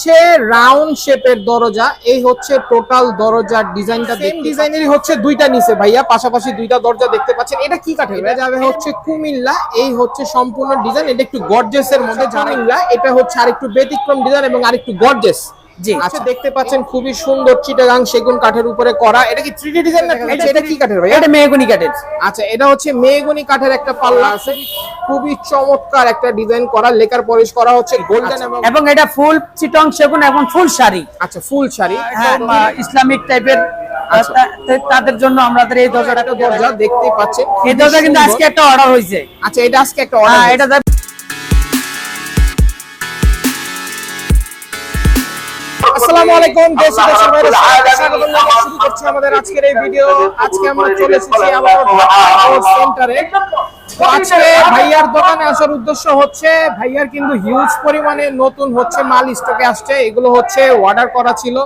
হচ্ছে রাউন্ড শেপের দরজা। এই হচ্ছে টোটাল দরজার ডিজাইনটা সেম ডিজাইনেরই হচ্ছে দুইটা নিচে ভাইয়া পাশাপাশি দুইটা দরজা দেখতে পাচ্ছেন। এটা কি কাঠের এটা যাবে হচ্ছে কুমিল্লা। এই হচ্ছে সম্পূর্ণ ডিজাইন এটা একটু গর্জেস এর মধ্যে কুমিল্লা এটা হচ্ছে আরেকটু ব্যতিক্রম ডিজাইন এবং আরেকটু গর্জেস জি। আচ্ছা দেখতে পাচ্ছেন খুবই সুন্দর চিটাগাং সেগুন কাঠের উপরে করা। এটা কি 3D ডিজাইন না এটা কি কাঠের ভাইয়া? এটা মেহগুনি কাঠের। আচ্ছা এটা হচ্ছে মেহগনি কাঠের একটা পাল্লা আছে। খুবই চমৎকার একটা ডিজাইন করা লেকার পলিশ করা হচ্ছে গোল্ডেন এবং এবং এটা ফুল চিটং সেগুন এবং ফুল শাড়ি। আচ্ছা ফুল শাড়ি। হ্যাঁ ইসলামিক টাইপের আচ্ছা। তাদের জন্য আমাদের এই দরজাটা একটা দরজা দেখতেই পাচ্ছেন এই দরজা কিন্তু আজকে। একটা অর্ডার হয়েছে। আচ্ছা এটা আজকে একটা হ্যাঁ অর্ডার এটা আলাইকুম দেশ দেশের বাইরে শুরু করছি আমাদের আজকের এই ভিডিও। আজকে আমরা চলে এসেছি আবার সেন্টারে আজকে ভাইয়ার দোকানে আসার উদ্দেশ্য হচ্ছে ভাইয়ার কিন্তু হিউজ পরিমাণে নতুন হচ্ছে মাল স্টকে আসছে। এগুলো হচ্ছে অর্ডার করা ছিল।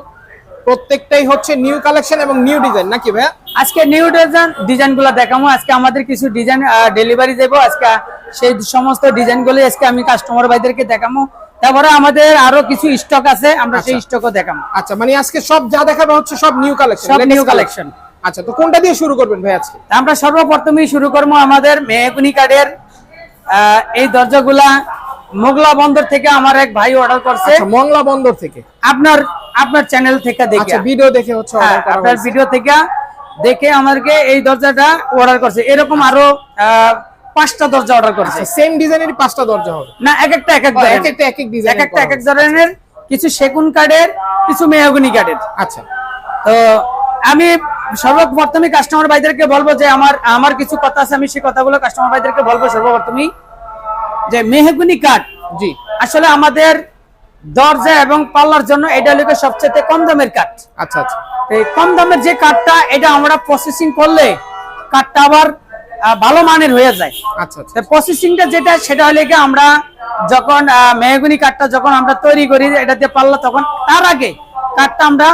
প্রত্যেকটাই হচ্ছে নিউ কালেকশন এবং নিউ ডিজাইন নাকি ভাইয়া? আজকে নিউ ডিজাইন ডিজাইনগুলো দেখাবো আজকে আমাদের কিছু ডিজাইন ডেলিভারি দেবো। আজকে সেই সমস্ত ডিজাইনগুলো আজকে আমি কাস্টমার ভাইদেরকে দেখাবো তারপরে আমাদের আরও কিছু স্টক আছে আমরা সেই আচ্ছা। স্টকও দেখাবো। আচ্ছা মানে আজকে সব যা দেখাবে হচ্ছে সব নিউ কালেকশন সব new collection। আচ্ছা তো কোনটা দিয়ে শুরু করবেন ভাই আজকে? আমরা সর্বপ্রথমেই শুরু করব আমাদের মেহগুনি কাঠের আহ, এই দরজাগুলা মোগলা বন্দর থেকে আমার এক ভাই অর্ডার করছে। আচ্ছা মংলা বন্দর থেকে। আপনার আপনার চ্যানেল থেকে দেখে। আচ্ছা ভিডিও দেখে হচ্ছে হ্যাঁ, আপনার ভিডিও থেকে দেখে আমাদেরকে এই দরজাটা অর্ডার করছে। এরকম আরও আহ, পাঁচটা দরজা অর্ডার করছে। আচ্ছা সেম ডিজাইনেরই পাঁচটা দরজা হবে? না এক একটা এক এক এক একটা এক এক ডিজাইন এক একটা এক এক ধরনের কিছু সেগুন কাঠের কিছু মেহগুনি কাঠের। আচ্ছা। তো আমি সর্বপ্রথমে কাস্টমার ভাইদেরকে বলব যে আমার আমার কিছু কথা আছে আমি সেই কথাগুলো কাস্টমার ভাইদেরকে বলব সর্বপ্রথমেই। যে মেহগুনি কাঠ। জি। আসলে আমাদের দরজা এবং পাল্লার জন্য এটা হলো সবচেয়ে কম দামের কাঠ। আচ্ছা আচ্ছা। এই কম দামের যে কাঠটা এটা আমরা প্রসেসিং করলে কাঠটা আবার ভালো মানের হয়ে যায়। আচ্ছা আচ্ছা। প্রসেসিংটা যেটা সেটা হলে কি আমরা যখন মেহগুনি কাঠটা যখন আমরা তৈরি করি এটা দিয়ে পাল্লা তখন তার আগে কাঠটা আমরা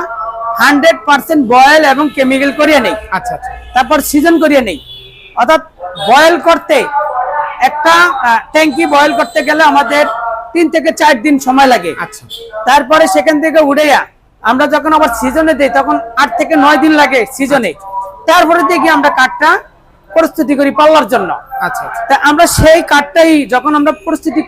হান্ড্রেড পার্সেন্ট বয়েল এবং কেমিক্যাল করিয়ে নেই। আচ্ছা আচ্ছা। তারপর সিজন করিয়ে নেই। অর্থাৎ বয়েল করতে একটা ট্যাঙ্কি বয়েল করতে গেলে আমাদের তিন থেকে চার দিন সময় লাগে। আচ্ছা। তারপরে সেখান থেকে উড়েয়া আমরা যখন আবার সিজনে দিই তখন আট থেকে নয় দিন লাগে সিজনে তারপরে দেখি আমরা কাঠটা প্রস্তুতি করি পাল্লার জন্য। আচ্ছা আচ্ছা। তা আমরা সেই কাঠটাই যখন আমরা প্রস্তুতি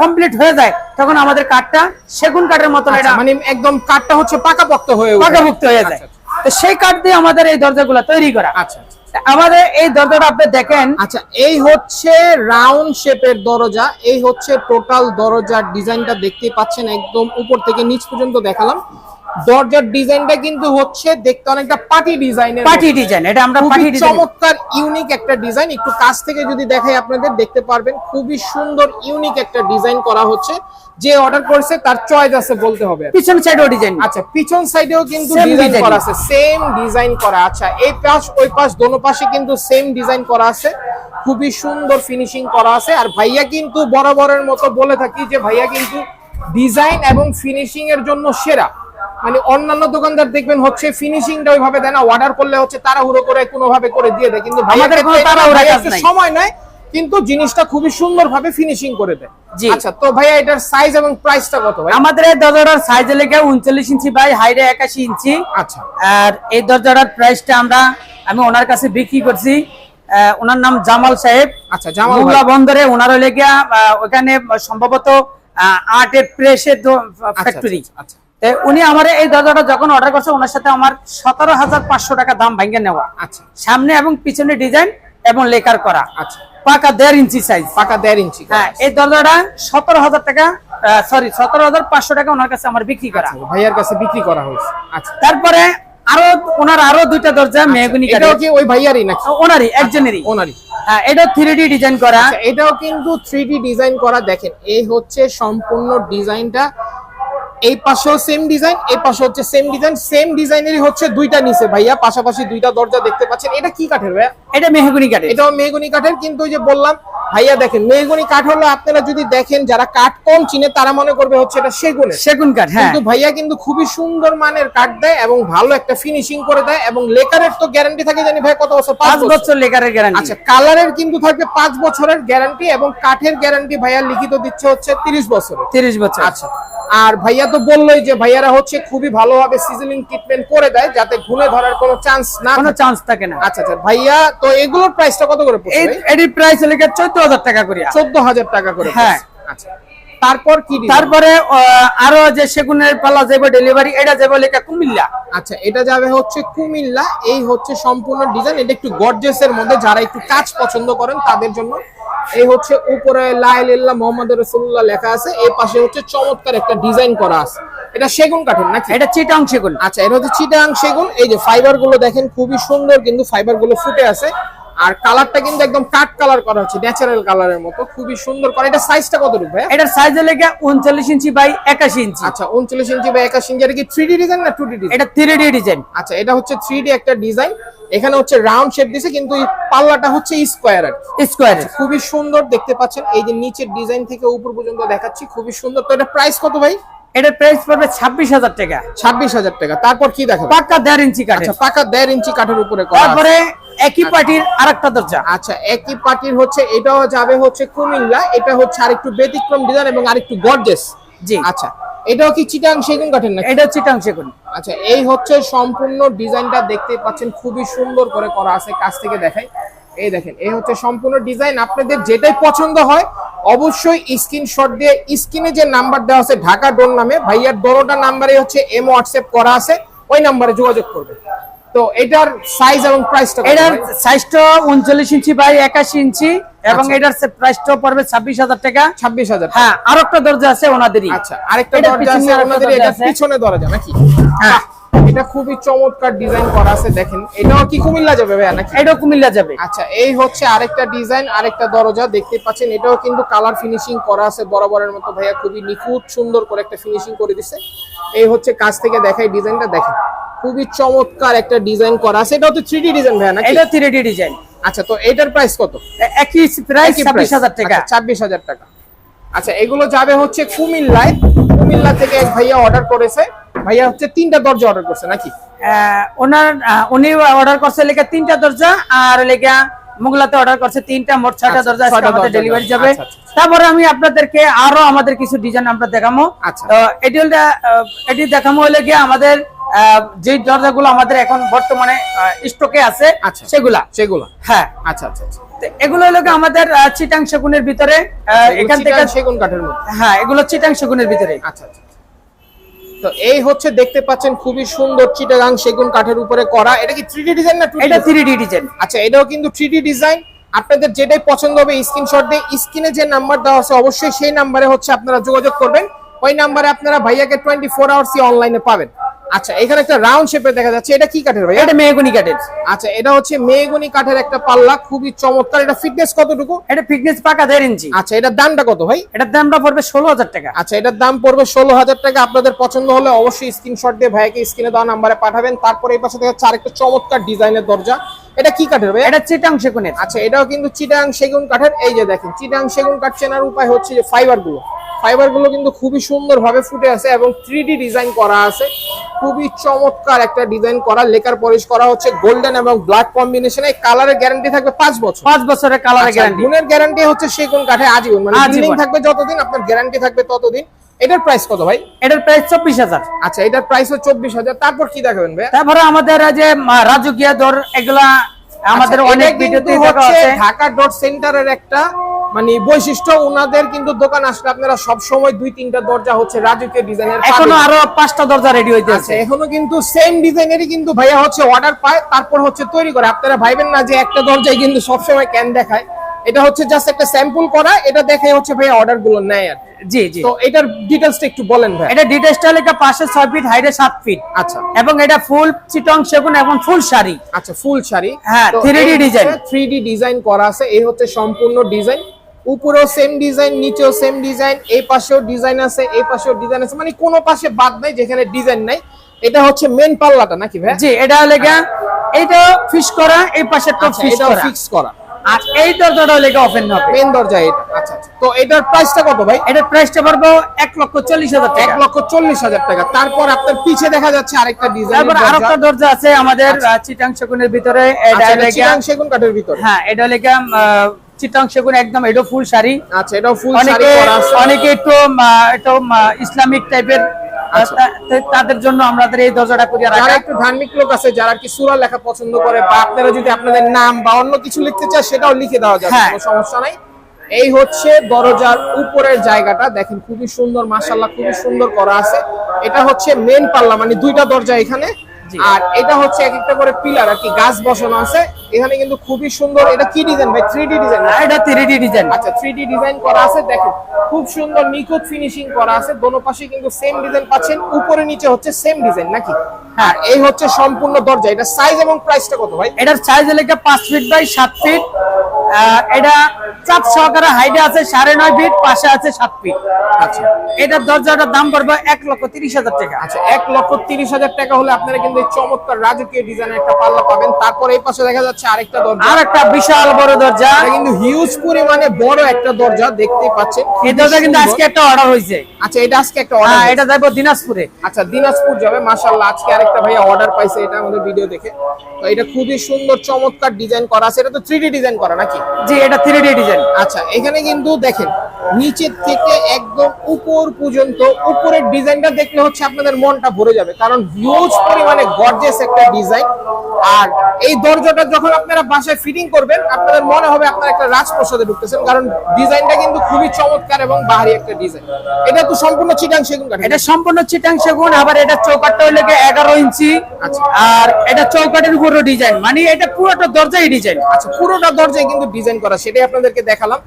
কমপ্লিট হয়ে যায় তখন আমাদের কাঠটা সেগুন কাঠের এটা আচ্ছা, মানে একদম কাঠটা হচ্ছে পাকাপোক্ত হয়ে ওঠে। পাকাভুক্ত হয়ে যায়। আচ্ছা, তো সেই কাঠ দিয়ে আমাদের এই দরজাগুলো তৈরি করা। আচ্ছা আমাদের এই দরজাটা আপনি দেখেন। আচ্ছা এই হচ্ছে রাউন্ড শেপের দরজা। এই হচ্ছে টোটাল দরজার ডিজাইনটা দেখতেই পাচ্ছেন একদম উপর থেকে নিচ পর্যন্ত দেখালাম। দরজার ডিজাইনটা কিন্তু হচ্ছে দেখতে অনেকটা পার্টি ডিজাইনের পার্টি ডিজাইন এটা আমরা ডিজাইন। চমৎকার ইউনিক একটা ডিজাইন। একটু কাছ থেকে যদি দেখাই আপনাদের দেখতে পারবেন খুবই সুন্দর ইউনিক একটা ডিজাইন করা হচ্ছে। যে অর্ডার করেছে তার চয়েস আছে বলতে হবে। পিছন সাইডও ডিজাইন আচ্ছা পিছন সাইডেও কিন্তু ডিজাইন করা আছে সেম ডিজাইন করা। আচ্ছা এই পাশ ওই পাশ দোনো পাশে কিন্তু সেম ডিজাইন করা আছে। খুবই সুন্দর ফিনিশিং করা আছে। আর ভাইয়া কিন্তু বরাবরের মতো বলে থাকি যে ভাইয়া কিন্তু ডিজাইন এবং ফিনিশিং এর জন্য সেরা। মানে অন্যান্য দোকানদার দেখবেন হচ্ছে ফিনিশিংটা ওইভাবে দেয় না অর্ডার করলে হচ্ছে তাড়াহুড়ো করে কোনো ভাবে করে দিয়ে দেয়। কিন্তু আমাদের একটু নাই। কিন্তু জিনিসটা খুবই সুন্দর ভাবে ফিনিশিং করে দেয়। আচ্ছা তো ভাইয়া এটার সাইজ এবং প্রাইসটা কত ভাই আমাদের এই দরজাটার সাইজ লেগে উনচল্লিশ ইঞ্চি বাই হাইটে একাশি ইঞ্চি। আচ্ছা। আর এই দরজাটার প্রাইসটা আমরা আমি ওনার কাছে বিক্রি করছি। ওনার নাম জামাল সাহেব। আচ্ছা জামাল বন্দরে ওনার আহ, ওখানে সম্ভবত আর্টের প্রেসের ফ্যাক্টরি আচ্ছা, আচ্ছা। উনি আমার এই দরজাটা যখন অর্ডার করছে ওনার সাথে আমার সতেরো হাজার পাঁচশো টাকা দাম ভাঙ্গে নেওয়া। আচ্ছা। সামনে এবং পিছনে ডিজাইন এবং লেকার করা। আচ্ছা। পাকা দেড় ইঞ্চি সাইজ পাকা দেড় ইঞ্চি। হ্যাঁ এই দরজাটা সতেরো হাজার টাকা সরি সতেরো হাজার পাঁচশো টাকা ওনার কাছে আমার বিক্রি করা। আচ্ছা, ভাইয়ার কাছে বিক্রি করা হয়েছে। আচ্ছা। তারপরে আরও ওনার আরও দুইটা দরজা মেহগুনি এটাও কি ওই ভাইয়ারই নাকি? ওনারই একজনেরই। ওনারই। হ্যাঁ এটা থ্রি ডি ডিজাইন করা। আচ্ছা এটাও কিন্তু থ্রি ডি ডিজাইন করা দেখেন এই হচ্ছে সম্পূর্ণ ডিজাইনটা এই পাশেও সেম ডিজাইন এই পাশে হচ্ছে সেম ডিজাইন সেম ডিজাইনেরই হচ্ছে দুইটা নিচে ভাইয়া পাশাপাশি দুইটা দরজা দেখতে পাচ্ছেন। এটা কি কাঠের ভাইয়া? এটা মেহগুনি কাঠের। এটাও মেহগুনি কাঠের কিন্তু ওই যে বললাম ভাইয়া দেখেন মেহগনি কাঠ হলো আপনারা যদি দেখেন যারা কাঠ কম চিনে তারা মনে করবে হচ্ছে এটা সেগুনের। সেগুন কাঠ হ্যাঁ। কিন্তু ভাইয়া কিন্তু খুবই সুন্দর মানের কাঠ দেয় এবং ভালো একটা ফিনিশিং করে দেয় এবং লেকারের তো গ্যারান্টি থাকে জানি ভাই কত বছর? পাঁচ বছর। লেকারের গ্যারান্টি আচ্ছা কালারের কিন্তু থাকবে পাঁচ বছরের গ্যারান্টি এবং কাঠের গ্যারান্টি ভাইয়া লিখিত দিচ্ছে হচ্ছে তিরিশ বছর। তিরিশ বছর। আচ্ছা আর ভাইয়া তো বললোই যে ভাইয়ারা হচ্ছে খুবই ভালোভাবে সিজনিং ট্রিটমেন্ট করে দেয় যাতে ঘুনে ধরার কোনো চান্স না কোনো চান্স থাকে না। আচ্ছা আচ্ছা ভাইয়া তো এগুলোর প্রাইসটা কত করে পড়ছে এটির প্রাইস লেগে চোদ্দ হাজার টাকা করিয়া চোদ্দ হাজার টাকা করে হ্যাঁ। আচ্ছা। তারপর কি তারপরে আরও যে সেগুনের পাল্লা যাবে ডেলিভারি এটা যাবে লেখা কুমিল্লা। আচ্ছা এটা যাবে হচ্ছে কুমিল্লা। এই হচ্ছে সম্পূর্ণ ডিজাইন এটা একটু গর্জেসের মধ্যে যারা একটু কাজ পছন্দ করেন তাদের জন্য এই হচ্ছে উপরে লাইল্লাহ মোহাম্মদ রসুল্লাহ লেখা আছে। এই পাশে হচ্ছে চমৎকার একটা ডিজাইন করা আছে। এটা সেগুন কাঠের নাকি? এটা চিটাং সেগুন। আচ্ছা এটা হচ্ছে চিটাং সেগুন। এই যে ফাইবারগুলো দেখেন খুবই সুন্দর কিন্তু ফাইবারগুলো ফুটে আছে। আর কালারটা কিন্তু একদম কাট কালার করা হচ্ছে ন্যাচারাল কালারের মতো। খুবই সুন্দর করে। এটা সাইজটা কত রূপে এটার সাইজ লেগে উনচল্লিশ ইঞ্চি বাই একাশি ইঞ্চি। আচ্ছা উনচল্লিশ ইঞ্চি বাই একাশ ইঞ্চি। এটা কি থ্রি ডি ডিজাইন না টু ডি ডিজাইন এটা থ্রি ডি ডিজাইন আচ্ছা এটা হচ্ছে থ্রি ডি একটা ডিজাইন এখানে হচ্ছে রাউন্ড শেপ দিছে কিন্তু এই পাল্লাটা হচ্ছে স্কোয়ার আর কি। স্কোয়ারের খুবই সুন্দর দেখতে পাচ্ছেন। এই যে নিচের ডিজাইন থেকে উপর পর্যন্ত দেখাচ্ছি খুবই সুন্দর। তো এটা প্রাইস কত ভাই? এটার প্রাইস পড়বে ছাব্বিশ হাজার টাকা। ছাব্বিশ হাজার টাকা। তারপর কি দেখাবো? পাকা দেড় ইঞ্চি কাঠের। আচ্ছা পাকা দেড় ইঞ্চি কাঠের উপরে। তারপরে একই পার্টির আরেকটা দরজা। আচ্ছা একই পার্টির হচ্ছে এটাও যাবে হচ্ছে কুমিল্লা এটা হচ্ছে আরেকটু ব্যতিক্রম ডিজাইন এবং আরেকটু গর্জেস জি। আচ্ছা এটাও কি চিটাং সেগুন কাঠের নাকি? এটা চিটাং সেগুন। আচ্ছা এই হচ্ছে সম্পূর্ণ ডিজাইনটা দেখতে পাচ্ছেন খুবই সুন্দর করে করা আছে কাছ থেকে দেখাই। এই দেখেন এই হচ্ছে সম্পূর্ণ ডিজাইন আপনাদের যেটাই পছন্দ হয় অবশ্যই স্ক্রিনশট দিয়ে স্ক্রিনে যে নাম্বার দেওয়া আছে ঢাকা ডোর নামে ভাইয়ার দোনোটা নাম্বারে হচ্ছে এম হোয়াটসঅ্যাপ করা আছে ওই নাম্বারে যোগাযোগ করবে তো এটার সাইজ এবং প্রাইসটা এটার সাইজটা উনচল্লিশ ইঞ্চি বাই একাশি ইঞ্চি এবং আচ্ছা। এটার প্রাইসটা পড়বে ছাব্বিশ হাজার টাকা। ছাব্বিশ হাজার হ্যাঁ আর একটা দরজা আছে ওনাদেরই। আচ্ছা আরেকটা দরজা আছে পিছনে ওনাদের এটা পিছনে দরজা নাকি? হ্যাঁ। এটা খুবই চমৎকার ডিজাইন করা আছে দেখেন। এটাও কি কুমিল্লা যাবে ভাইয়া নাকি? এটাও কুমিল্লা যাবে। আচ্ছা এই হচ্ছে আরেকটা ডিজাইন আরেকটা দরজা দেখতে পাচ্ছেন এটাও কিন্তু কালার ফিনিশিং করা আছে বরাবরের মতো ভাইয়া খুবই নিখুঁত সুন্দর করে একটা ফিনিশিং করে দিছে। এই হচ্ছে কাছ থেকে দেখাই ডিজাইনটা দেখেন। খুবই চমৎকার একটা ডিজাইন করা আছে। এটা হচ্ছে থ্রি ডিজাইন ভাইয়া নাকি? এটা থ্রি ডি ডিজাইন আচ্ছা তো এটার প্রাইস কত? একই প্রাইস ছাব্বিশ হাজার টাকা। ছাব্বিশ হাজার টাকা। আচ্ছা এগুলো যাবে হচ্ছে কুমিল্লায় কুমিল্লা থেকে এক ভাইয়া অর্ডার করেছে। ভাইয়া হচ্ছে তিনটা দরজা অর্ডার করছে নাকি? ওনার উনি অর্ডার করছে লেখা তিনটা দরজা আর লেখা মোগলাতে অর্ডার করছে তিনটা মোট ছয়টা আচ্ছা, দরজা আমাদের ডেলিভারি যাবে। আচ্ছা, আচ্ছা, আচ্ছা। তারপরে আমি আপনাদেরকে আরও আমাদের কিছু ডিজাইন আমরা দেখাবো আচ্ছা। এটি এটি দেখাবো হলে গিয়ে আমাদের যে দরজাগুলো আমাদের এখন বর্তমানে স্টকে আছে আচ্ছা। সেগুলা। সেগুলো। হ্যাঁ। আচ্ছা আচ্ছা আচ্ছা। এগুলো হলো আমাদের চিটাং সেগুনের ভিতরে এখান থেকে সেগুন কাঠের মধ্যে। হ্যাঁ এগুলো চিটাং সেগুনের ভিতরে। আচ্ছা আচ্ছা আচ্ছা। তো এই হচ্ছে দেখতে পাচ্ছেন খুবই সুন্দর চিটাগাং সেগুন কাঠের উপরে করা। এটা কি থ্রি ডিজাইন না এটা থ্রি ডি ডিজাইন আচ্ছা এটাও কিন্তু থ্রি ডিজাইন আপনাদের যেটাই পছন্দ হবে স্ক্রিনশট দিয়ে স্ক্রিনে যে নাম্বার দেওয়া আছে অবশ্যই সেই নাম্বারে হচ্ছে আপনারা যোগাযোগ করবেন। ওই নাম্বারে আপনারা ভাইয়াকে টোয়েন্টি ফোর আওয়ার্স অনলাইনে পাবেন। আচ্ছা এখানে একটা রাউন্ড শেপে দেখা যাচ্ছে। এটা কি কাঠের ভাই এটা মেহগুনি কাঠের। আচ্ছা এটা হচ্ছে মেহগনি কাঠের একটা পাল্লা খুবই চমৎকার। এটা ফিটনেস কতটুকু? এটা ফিটনেস পাকা দেড় ইঞ্চি। আচ্ছা এটার দামটা কত ভাই? এটার দামটা পড়বে ষোলো হাজার টাকা। আচ্ছা এটার দাম পড়বে ষোলো হাজার টাকা। আপনাদের পছন্দ হলে অবশ্যই স্ক্রিনশট দিয়ে ভাইকে স্ক্রিনে দেওয়া নাম্বারে পাঠাবেন। তারপরে এই পাশে দেখা যাচ্ছে আরেকটা চমৎকার ডিজাইনের দরজা। এটা কি কাঠের ভাই এটা চিটাং সেগুনের। আচ্ছা এটাও কিন্তু চিটাং সেগুন কাঠের। এই যে দেখেন চিটাং সেগুন কাঠ চেনার উপায় হচ্ছে যে ফাইবারগুলো। ফাইবারগুলো কিন্তু খুবই সুন্দর ভাবে ফুটে আছে এবং থ্রি ডিজাইন করা আছে। খুবই চমৎকার একটা ডিজাইন করা লেকার পলিশ করা হচ্ছে গোল্ডেন এবং ব্ল্যাক কম্বিনেশনে কালারের গ্যারান্টি থাকবে পাঁচ বছর। পাঁচ বছরের কালার আচ্ছা, গ্যারান্টি গুণের গ্যারান্টি হচ্ছে সেগুন কাঠে আজীবন মানে। বিল্ডিং থাকবে যতদিন আপনার গ্যারান্টি থাকবে ততদিন। এটার প্রাইস কত ভাই? এটার প্রাইস চব্বিশ হাজার। আচ্ছা এটার প্রাইস হচ্ছে চব্বিশ হাজার। তারপর কি দেখাবেন ভাই তারপরে আমাদের যে রাজকীয় দর এগুলা আমাদের আচ্ছা, অনেক ভিডিওতে ঢাকা ডট সেন্টারের একটা মানে বৈশিষ্ট্য ওনাদের কিন্তু দোকান আসলে আপনারা সব সময় দুই তিনটা দরজা হচ্ছে রাজকীয় ডিজাইনের এখনও আরও পাঁচটা দরজা রেডি হইতে আছে এখনও কিন্তু সেম ডিজাইনেরই কিন্তু ভাইয়া হচ্ছে অর্ডার পায় তারপর হচ্ছে তৈরি করে। আপনারা ভাইবেন না যে একটা দরজায় কিন্তু সবসময় ক্যান দেখায়। এটা হচ্ছে জাস্ট একটা স্যাম্পল করা এটা দেখে হচ্ছে ভাইয়া অর্ডারগুলো নেয় আর জি জি। তো এটার ডিটেলসটা একটু বলেন ভাই এটা ডিটেলসটা লেখা পাশে ছয় ফিট হাইটে সাত ফিট আচ্ছা। এবং এটা ফুল চিটং সেগুন এবং ফুল শাড়ি। আচ্ছা ফুল শাড়ি। হ্যাঁ, 3D design three D design করা আছে। এই হচ্ছে সম্পূর্ণ ডিজাইন উপরেও সেম ডিজাইন নিচেও সেম ডিজাইন এই পাশেও ডিজাইন আছে এই পাশেও ডিজাইন আছে। মানে কোনো পাশে বাদ নাই যেখানে ডিজাইন নাই। এটা হচ্ছে মেন পাল্লাটা নাকি ভাই? জি এটা লেখা এটা ফিস করা এই পাশে তো আচ্ছা এটাও করা। ফিক্স করা। আর এই দরজাটা লেগে ওপেন হবে। মেন দরজা এটা। আচ্ছা আচ্ছা। তো এটার প্রাইসটা কত ভাই? এটার প্রাইসটা পড়ব এক লক্ষ চল্লিশ হাজার এক টাকা লক্ষ চল্লিশ হাজার টাকা। তারপর আপনার পিছে দেখা যাচ্ছে আরেকটা ডিজাইন তারপর আরেকটা দরজা আছে আমাদের আহ, চিটাং সেগুনের ভিতরে। এটা লেগে আচ্ছা, সেগুন কাঠের ভিতর। হ্যাঁ এটা লেগে সেগুন একদম এটা ফুল শাড়ি আচ্ছা এটাও ফুল শাড়ি অনেকে আছে অনেকে একটু ইসলামিক টাইপের আচ্ছা। তাদের জন্য আমাদের এই দরজাটা করিয়া যারা একটু ধার্মিক লোক আছে যারা কি সূরা লেখা পছন্দ করে বা আপনারা যদি আপনাদের নাম বা অন্য কিছু লিখতে চায় সেটাও লিখে দেওয়া যাবে হ্যাঁ। কোনো সমস্যা নাই এই হচ্ছে দরজার উপরের জায়গাটা দেখেন খুবই সুন্দর মাশাআল্লাহ খুবই সুন্দর করা আছে এটা হচ্ছে মেন পাল্লা মানে দুইটা দরজা এখানে। আর এটা হচ্ছে এক একটা করে পিলার আর কি গাছ বসানো আছে। এখানে কিন্তু খুবই সুন্দর এটা কি ডিজাইন ভাই? থ্রি ডি ডিজাইন এটা থ্রি ডি ডিজাইন আচ্ছা থ্রি ডি ডিজাইন করা আছে দেখো খুব সুন্দর নিখুঁত ফিনিশিং করা আছে দোনো পাশে কিন্তু সেম ডিজাইন পাচ্ছেন উপরে নিচে হচ্ছে সেম ডিজাইন নাকি? হ্যাঁ এই হচ্ছে সম্পূর্ণ দরজা এটা সাইজ এবং প্রাইসটা কত ভাই? এটার সাইজ লেগে পাঁচ ফিট বাই সাত ফিট এটা চাপ সহকারে হাইটে আছে সাড়ে নয় ফিট পাশে আছে সাত ফিট আচ্ছা। এটার দরজাটার দাম পড়বে এক লক্ষ তিরিশ হাজার টাকা। আচ্ছা এক লক্ষ তিরিশ হাজার টাকা হলে আপনারা কিন্তু চমৎকার রাজকীয় ডিজাইনের একটা পাল্লা পাবেন। তারপর এই পাশে দেখা যাচ্ছে আরেকটা দরজা। আর একটা বিশাল বড় দরজা। কিন্তু হিউজ পরিমাণে বড় একটা দরজা দেখতেই পাচ্ছেন। এই দরজা কিন্তু আজকে একটা অর্ডার হয়েছে। আচ্ছা এটা আজকে একটা হ্যাঁ অর্ডার এটা যাব দিনাজপুরে। আচ্ছা দিনাজপুর যাবে। মাশাআল্লাহ আজকে আরেকটা ভাইয়া অর্ডার পাইছে এটা আমাদের ভিডিও দেখে। তো এটা খুবই সুন্দর চমৎকার ডিজাইন করা আছে। এটা তো থ্রি ডিজাইন করা নাকি? জি এটা থ্রি ডি ডিজাইন আচ্ছা এখানে কিন্তু দেখেন নিচের থেকে একদম উপর পর্যন্ত উপরের ডিজাইনটা দেখলে হচ্ছে আপনাদের মনটা ভরে যাবে। কারণ হিউজ পরিমাণে গর্জেস একটা ডিজাইন আর এই দরজাটা যখন আপনারা বাসায় ফিটিং করবেন আপনাদের মনে হবে আপনারা একটা রাজপ্রাসাদে ঢুকতেছেন কারণ ডিজাইনটা কিন্তু খুবই চমৎকার এবং বাহারি একটা ডিজাইন এটা তো সম্পূর্ণ চিটাং সেগুন এটা সম্পূর্ণ চিটাং সেগুন আবার এটা চৌকাটটা হইলে এগারো ইঞ্চি। আচ্ছা। আর এটা চৌকাটের উপরও ডিজাইন মানে এটা পুরোটা দরজাই ডিজাইন আচ্ছা পুরোটা দরজায় কিন্তু ডিজাইন করা, সেটাই আপনাদেরকে দেখালাম।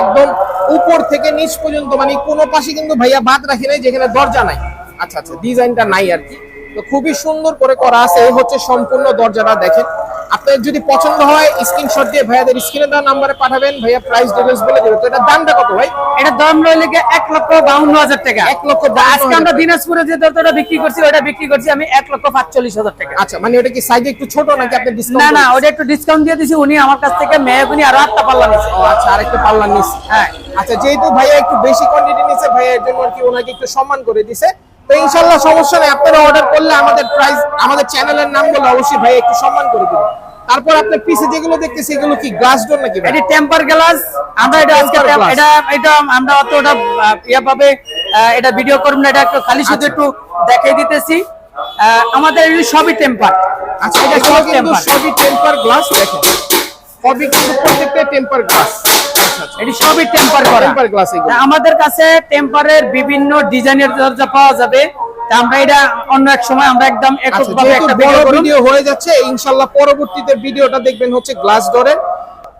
একদম উপর থেকে নিচ পর্যন্ত মানে কোনো পাশে কিন্তু ভাইয়া বাদ রাখি নাই, যেখানে দরজা নাই। আচ্ছা আচ্ছা ডিজাইনটা নাই আর কি। তো খুবই সুন্দর করে করা আছে, এই হচ্ছে সম্পূর্ণ দরজাটা দেখেন। আপনার যদি পছন্দ হয় স্ক্রিনশট দিয়ে ভাইয়াদের স্ক্রিনে দেওয়া নাম্বারে পাঠাবেন ভাইয়া প্রাইস ডিটেলস বলে দেবে। তো এটার দামটা কত ভাই? এটা দাম রইলে গিয়ে এক লক্ষ বাউন্ন হাজার টাকা। এক লক্ষ আজকে আমরা দিনাজপুরে যে দরজাটা বিক্রি করছি ওটা বিক্রি করছি আমি এক লক্ষ পাঁচচল্লিশ হাজার টাকা। আচ্ছা মানে ওটা কি সাইজে একটু ছোট নাকি আপনি না ডিসকাউন্ট না ওটা একটু ডিসকাউন্ট দিয়ে দিছি উনি আমার কাছ থেকে মেহগুনি আরও আটটা পাল্লা নিচ্ছে ও আচ্ছা আরেকটু পাল্লা নিচ্ছে হ্যাঁ। আচ্ছা যেহেতু ভাইয়া একটু বেশি কোয়ান্টিটি নিছে ভাইয়া এর জন্য আর কি ওনাকে একটু সম্মান করে দিছে তো ইনশাল্লাহ সমস্যা নেই আপনারা অর্ডার করলে আমাদের প্রাইস আমাদের চ্যানেলের নাম বলে অবশ্যই ভাইয়া একটু সম্মান করে দিবেন। তারপর আপনার পিছে যেগুলো দেখতেছি এগুলো কি গ্লাস ডোর নাকি ভাই? এটি টেম্পার গ্লাস আমরা এটা আজকে এটা এটা আমরা অত ওটা আহ, ইয়া ভাবে এটা ভিডিও করব না এটা একটু খালি শুধু একটু দেখাই দিতেছি। আমাদের সবই টেম্পার আচ্ছা এটা টেম্পার সবই টেম্পার গ্লাস দেখেন। সবই কিন্তু প্রত্যেকটা টেম্পার গ্লাস এটি সবই টেম্পার করা। আমাদের কাছে টেম্পারের বিভিন্ন ডিজাইনের দরজা পাওয়া যাবে। আমরা এটা অন্য এক সময় আমরা একদম আচ্ছা এককভাবে একটা ভিডিও হয়ে যাচ্ছে পরবর্তীতে ভিডিওটা দেখবেন হচ্ছে গ্লাস ডোরের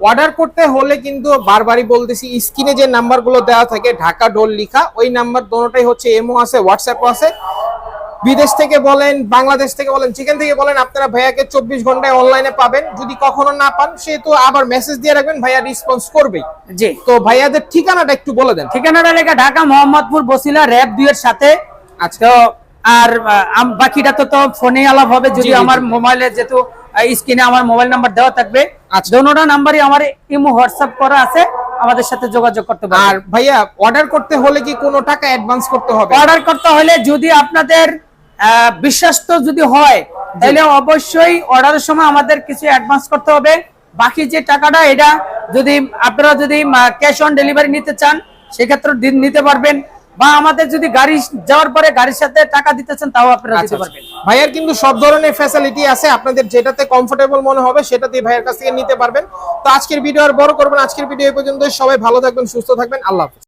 অর্ডার করতে হলে কিন্তু বারবারই বলতেছি স্ক্রিনে যে নাম্বারগুলো দেওয়া থাকে ঢাকা ডোর লিখা ওই নাম্বার দোনোটাই হচ্ছে এমও আছে হোয়াটসঅ্যাপও আছে। বিদেশ থেকে বলেন বাংলাদেশ থেকে বলেন যেখান থেকে বলেন আপনারা ভাইয়াকে চব্বিশ ঘন্টায় অনলাইনে পাবেন। যদি কখনো না পান সে তো আবার মেসেজ দিয়ে রাখবেন ভাইয়া রেসপন্স করবেই। জি। তো ভাইয়াদের ঠিকানাটা একটু বলে দেন। ঠিকানাটা লেখা ঢাকা মোহাম্মদপুর বসিলা র্যাব দুইয়ের সাথে। আচ্ছা। আর বাকিটা তো তো ফোনে আলাপ হবে যদি আমার। মোবাইলে যেহেতু স্ক্রিনে আমার মোবাইল নাম্বার দেওয়া থাকবে আচ্ছা। দোনোটা নাম্বারই আমার ইমো হোয়াটসঅ্যাপ করা আছে আমাদের সাথে যোগাযোগ করতে আর ভাইয়া অর্ডার করতে হলে কি কোনো টাকা অ্যাডভান্স করতে হবে? অর্ডার করতে হলে যদি আপনাদের বিশ্বাস্ত যদি হয় তাহলে অবশ্যই অর্ডারের সময় আমাদের কিছু অ্যাডভান্স করতে হবে। বাকি যে টাকাটা এটা যদি আপনারা যদি ক্যাশ অন ডেলিভারি নিতে চান সেক্ষেত্রে নিতে পারবেন। বা আমাদের যদি গাড়ি যাওয়ার পরে গাড়ির সাথে টাকা দিতে চান তাও আপনারা আচ্ছা, দিতে আচ্ছা। পারবেন। ভাইয়ার কিন্তু সব ধরনের ফ্যাসিলিটি আছে। আপনাদের যেটাতে কমফোর্টেবল মনে হবে সেটাতে ভাইয়ের কাছ থেকে নিতে পারবেন। তো আজকের ভিডিও আর বড় করবেন আজকের ভিডিও এই পর্যন্ত সবাই ভালো থাকবেন সুস্থ থাকবেন। আল্লাহ হাফেজ।